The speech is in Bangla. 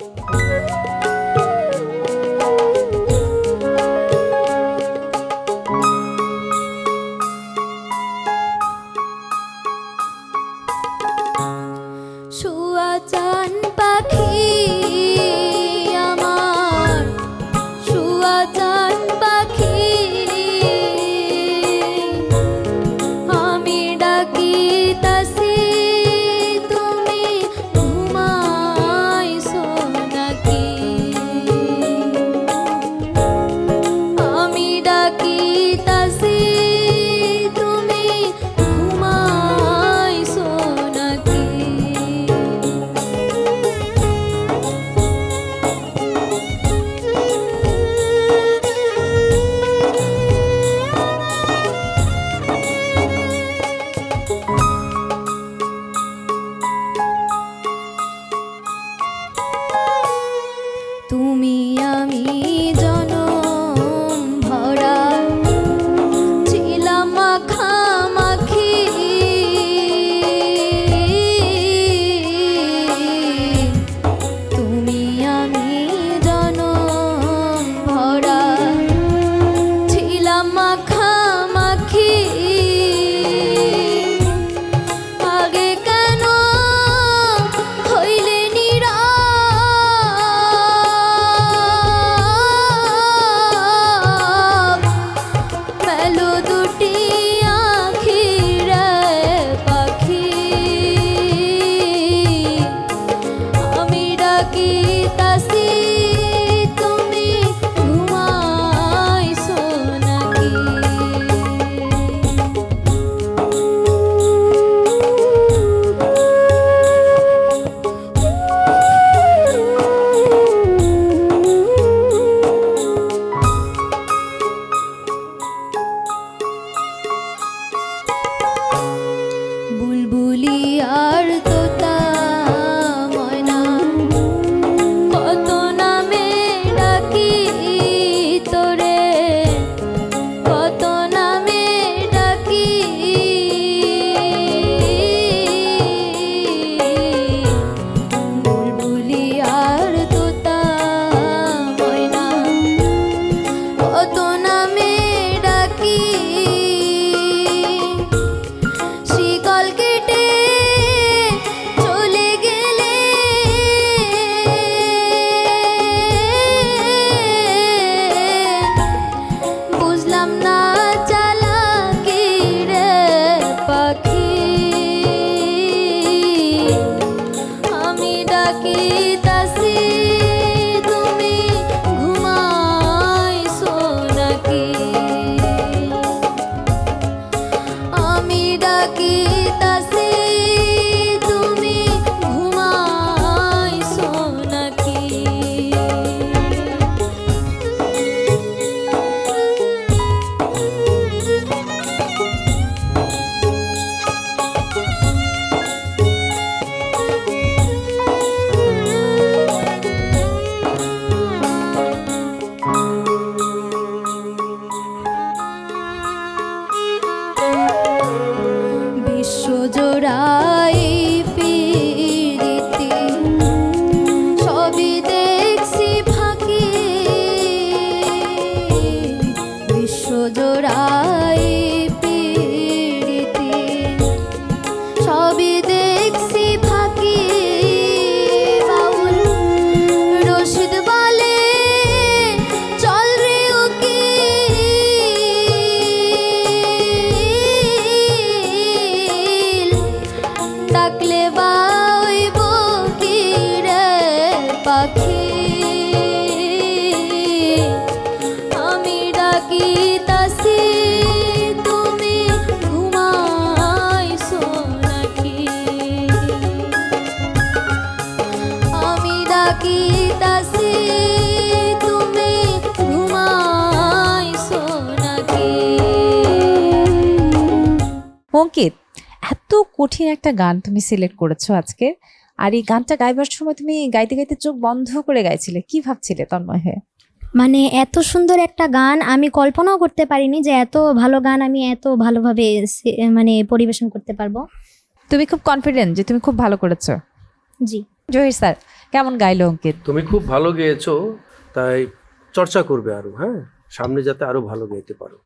Música বিশ্বজোড়াই পীড়িতি। সবই দেখছি ফাঁকি। আমি তুমি ঘুমাইছো নাকি অঙ্কিত এত কঠিন একটা গান তুমি সিলেক্ট করেছ আজকে। আর এই গানটা গাইবার সময় তুমি গাইতে গাইতে চোখ বন্ধ করে গাইছিলে। কি ভাবছিলে তন্ময় হয়ে? মানে এত সুন্দর একটা গান আমি কল্পনাও করতে পারিনি যে এত ভালো গান আমি এত ভালোভাবে সে- মানে পরিবেশন করতে পারব। তুমি খুব কনফিডেন্ট যে তুমি খুব ভালো করেছ? জি। জহির স্যার, কেমন গাইলো অঙ্কিত? তুমি খুব ভালো গেয়েছো, তাই চর্চা করবে আরও হ্যাঁ? সামনে যাতে আরও ভালো গাইতে পারো।